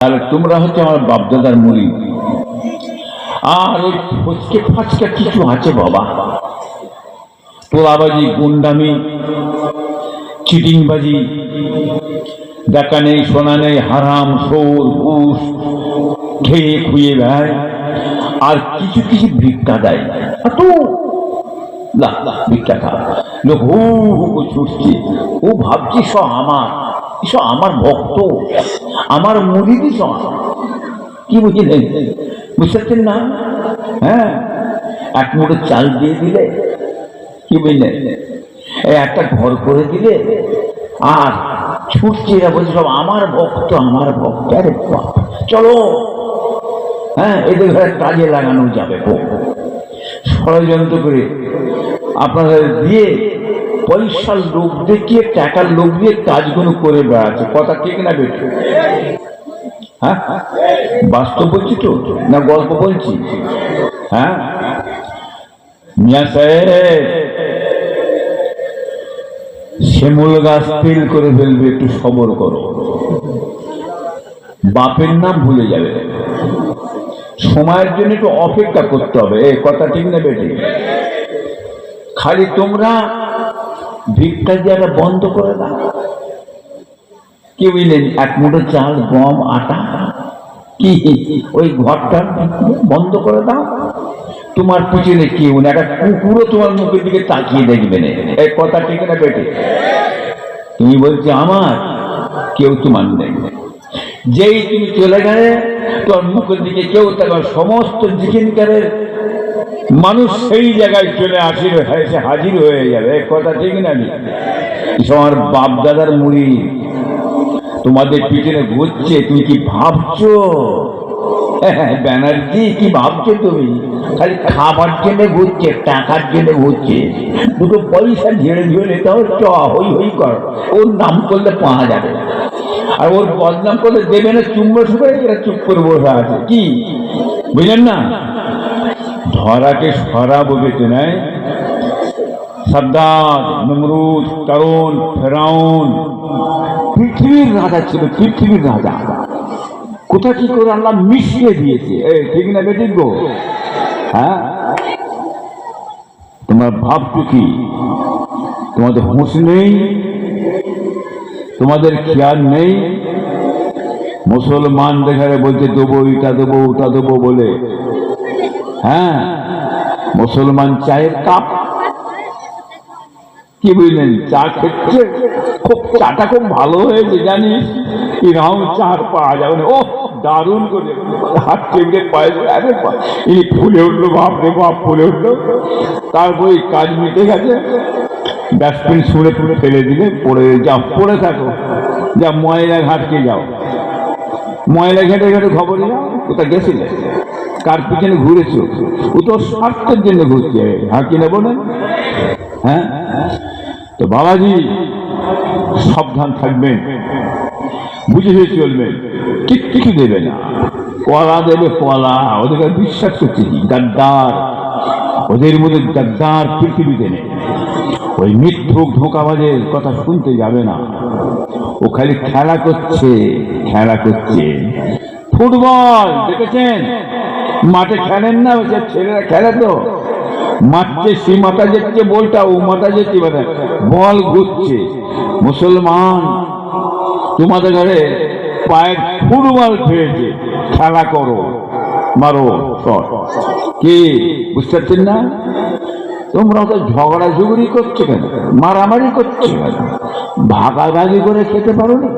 আর তোমরা হচ্ছে আমার বাপদাদার মুড়ি আর ওই ফচকে ফাচকা কিছু আছে বাবা। তোলাবাজি গুন্ডামি, চিটিংবাজি, দেখা নেই, শোনা নেই, হারাম সৌর ঘুষ, খেয়ে খুঁয়ে বেড়ায়। আর কিছু কিছু ভিক্ষা দেয়। এত ভিক্ষা খা লোক হু হু ছুটছে। ও ভাবছি সব আমার। সব আমার ভক্ত, আমার মুড়িদি সব কি বুঝলেন? বুঝতে পারছেন না হ্যাঁ। এক মুঠো চাল দিয়ে দিলে, কি বুঝলেন? একটা ঘর করে দিলে, আর ছুটছে এরা বলছে, সব আমার ভক্ত আমার ভক্ত। আরে চলো। হ্যাঁ এদের ঘরে কাজে লাগানো যাবে। ষড়যন্ত্র করে আপনাদের দিয়ে পয়সার লোক দেখিয়ে, টাকার লোক দিয়ে কাজগুলো করে বেড়াচ্ছে। কথা ঠিক না বেটে হ্যাঁ? বাস্তব বলছি তো? না গল্প বলছি? হ্যাঁ? মিয়া সাহেব, শ্যামল গাছ তেল করে ফেলবে, একটু সবর করো। বাপের নাম ভুলে যাবে। সময়ের জন্য একটু অপেক্ষা করতে হবে। এ, কথা ঠিক না বেটি খালি তোমরা ভিক্ষা দেওয়াটা বন্ধ করে দাও। কি বুঝলেন? এক মুঠো চাল, গম, আটা, কি? ওই ঘরটা বন্ধ করে দাও। তোমার পিছনে কেউ না একটা কুকুরও তোমার মুখের দিকে তাকিয়ে দেখবে না। এই কথা ঠিক না বেটে তুমি বলছো, আমার কেউ তোমার দেখবে যেই তুমি চলে গেলে তোর মুখের দিকে কেউ তাকার সমস্ত দিকেনকারের মানুষ সেই জায়গায় চলে আসির এসে হাজির হয়ে যাবে কথা ঠিক না আমার বাপ দাদার মুড়ি। তোমাদের পিছনে ঘুরছে, তুমি কি ভাবছ? ব্যানার্জি, কি ভাবছ তুমি? খালি খাবার জন্য ঘুরছে, টাকার জন্য ঘুরছে। দুটো পয়সা ঝেড়ে ঝেড়ে তাও চ হই হই কর। ওর নাম করলে পাওয়া যাবে। আর ওর বদনাম করলে দেবে না চুম্বো শুবে এরা চুপ করে বসে আছে। কি? বুঝলেন না? ধরাকে সরা বলেছে নাই সাদ্দাত নমরুদ কারণ ফেরাউন, পৃথিবীর রাজা ছিল, পৃথিবীর রাজা। কোথা কি করে আল্লাহ মিশিয়ে দিয়েছে? এ, ঠিক না বেঠিক গো? হ্যাঁ? তোমার ভাবছ কি? তোমাদের হুঁশ নেই? তোমাদের খেয়াল নেই? মুসলমান দেখারে বলছে, দেবো এটা দেবো, ওটা দেবো বলে। হ্যাঁ মুসলমান চায়ের কাপ? কি বুঝলেন, চা খেচ্ছে? খুব চাটা খুব ভালো হয়েছে, জানিস? এরকম চার পাওয়া যাবে না ও দারুণ করে। হাত চেপে পায়ে আরে ইনি ফুলে উঠল, বাপ রে বাপ, ফুলে উঠল। তারপরে কাজ মিটে গেছে। ডাস্টবিন ছুঁড়ে ছুঁড়ে ফেলে দিলে, পড়ে যাও পড়ে থাকো। যা ময়লা ঘাটকে যাও। ময়লা ঘেটে ঘেটে খবর যাও কোথা গেছিলে? কার পিছনে ঘুরেছো? ও তো স্বার্থের জন্য ঘুরছে। হ্যাঁ কিনে বলেন হ্যাঁ? তো বাবাজি, সাবধান থাকবেন। বুঝে হয়ে চলবেন ঠিক কিছু দেবে না। কলা দেবে কলা ওদেরকে বিশ্বাস করছে। কি গাদ্দার ওদের মধ্যে গাদ্দার পৃথিবীতে নেই। ওই মিথ্যুক ধোঁকাবাজের কথা শুনতে যাবে না। ও খালি খেলা করছে খেলা করছে। ফুটবল, দেখেছেন? মাঠে খেলেন না ওই ছেলেরা খেলে তো। মারছে সে মাথা যাচ্ছে, বলটা ও মাথা যাচ্ছে মানে বল ঘুরছে। মুসলমান, তোমাদের ঘরে পায়ের ফুটবল খেয়েছে খেলা করো, মারো কি, বুঝতে পারছেন না? তোমরা তো ঝগড়া ঝুগড়ি করছ কেন? মারামারি করছ কেন? ভাগাভাগি করে খেতে পারো না?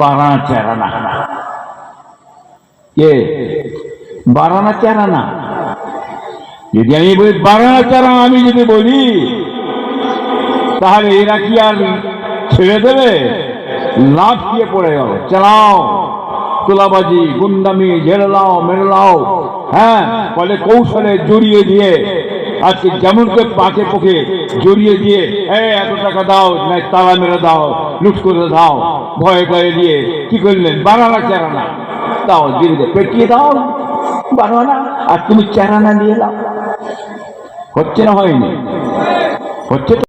বাড়া চেরা না কে? বাড়ানা চেরা না যদি আমি বলি বাড়ানা চেরা আমি যদি বলি, তাহলে এরা কি আর ছেড়ে দেবে? লাভ দিয়ে পড়ে গেল চালাও। তোলাবাজি, গুন্ডামি, ঝেড়ে লাও, মেরে লাও। হ্যাঁ ফলে কৌশলে জড়িয়ে দিয়ে আজকে যেমন করে পাকে পোকে জড়িয়ে দিয়ে এত টাকা দাও না তালা মেরে দাও, লুট করে দাও, ভয়ে ভয়ে দিয়ে কি করলেন? বানানা চারানা। দাও দিয়ে পেটিয়ে দাও বানানা আর তুমি চারানা নিয়ে দাও। হচ্ছে না হয়নি? হচ্ছে?